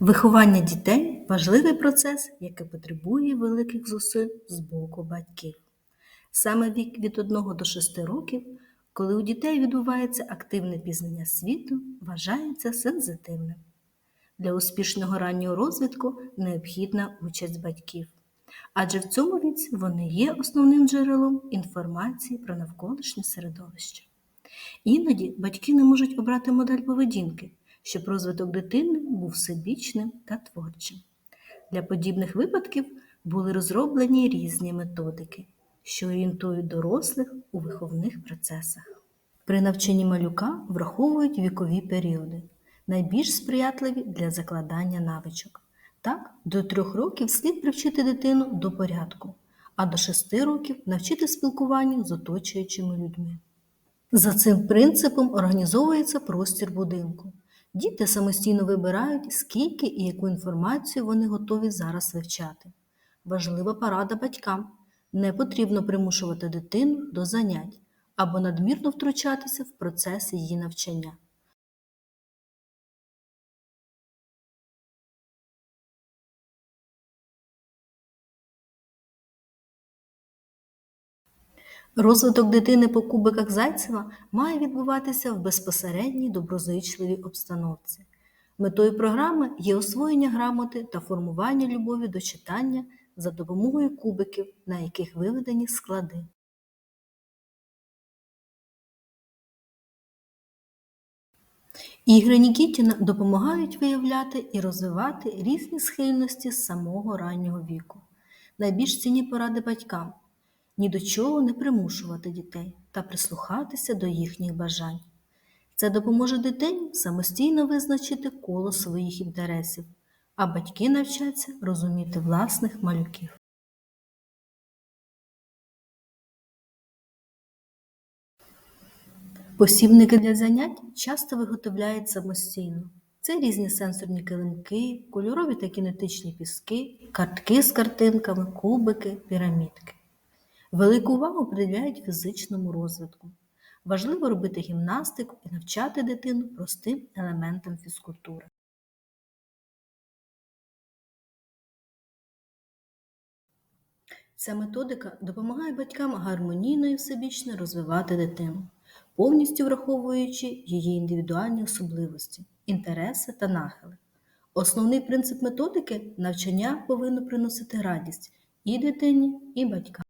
Виховання дітей важливий процес, який потребує великих зусиль з боку батьків. Саме вік від 1 до 6 років, коли у дітей відбувається активне пізнання світу, вважається сензитивним. Для успішного раннього розвитку необхідна участь батьків, адже в цьому віці вони є основним джерелом інформації про навколишнє середовище. Іноді батьки не можуть обрати модель поведінки, щоб розвиток дитини був всебічним та творчим. Для подібних випадків були розроблені різні методики, що орієнтують дорослих у виховних процесах. При навчанні малюка враховують вікові періоди, найбільш сприятливі для закладання навичок. Так, до трьох років слід привчити дитину до порядку, а до шести років навчити спілкуванню з оточуючими людьми. За цим принципом організовується простір будинку. Діти самостійно вибирають, скільки і яку інформацію вони готові зараз вивчати. Важлива порада батькам. Не потрібно примушувати дитину до занять або надмірно втручатися в процес її навчання. Розвиток дитини по кубиках Зайцева має відбуватися в безпосередній доброзичливій обстановці. Метою програми є освоєння грамоти та формування любові до читання за допомогою кубиків, на яких виведені склади. Ігри Нікітіна допомагають виявляти і розвивати різні схильності з самого раннього віку. Найбільш цінні поради батькам ні до чого не примушувати дітей та прислухатися до їхніх бажань. Це допоможе дитині самостійно визначити коло своїх інтересів, а батьки навчаться розуміти власних малюків. Посібники для занять часто виготовляють самостійно. Це різні сенсорні килимки, кольорові та кінетичні піски, картки з картинками, кубики, пірамідки. Велику увагу приділяють фізичному розвитку. Важливо робити гімнастику і навчати дитину простим елементам фізкультури. Ця методика допомагає батькам гармонійно і всебічно розвивати дитину, повністю враховуючи її індивідуальні особливості, інтереси та нахили. Основний принцип методики навчання повинно приносити радість і дитині, і батькам.